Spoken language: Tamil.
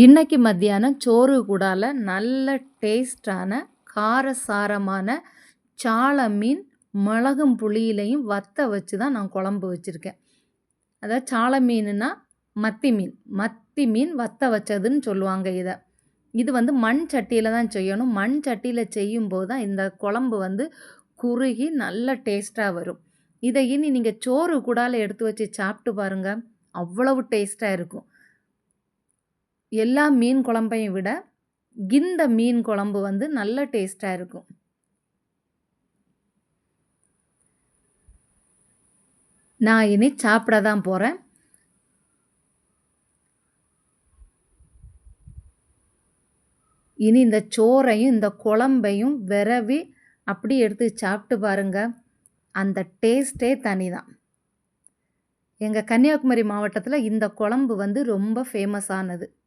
இன்றைக்கி மத்தியானம் சோறு கூடால நல்ல டேஸ்டான காரசாரமான சால மீன் மிளகும் புளியிலையும் வத்த வச்சு தான் நான் குழம்பு வச்சுருக்கேன். அதாவது சால மீனுன்னா மத்தி மீன் மத்தி மீன் வத்த வச்சதுன்னு சொல்லுவாங்க இதை. இது வந்து மண் சட்டியில் தான் செய்யணும். மண் சட்டியில் செய்யும்போது தான் இந்த குழம்பு வந்து குறுகி நல்ல டேஸ்ட்டாக வரும். இதை இனி நீங்கள் சோறு கூடால எடுத்து வச்சு சாப்பிட்டு பாருங்கள் அவ்வளவு டேஸ்ட்டாக இருக்கும். எல்லா மீன் குழம்பையும் விட இந்த மீன் குழம்பு வந்து நல்ல டேஸ்ட்டாக இருக்கும். நான் இனி சாப்பிட தான் போகிறேன் இனி இந்த சோறையும் இந்த குழம்பையும் விரவி அப்படி எடுத்து சாப்பிட்டு பாருங்க. அந்த டேஸ்ட்டே தனி தான் எங்கள் கன்னியாகுமரி மாவட்டத்தில் இந்த குழம்பு வந்து ரொம்ப ஃபேமஸானது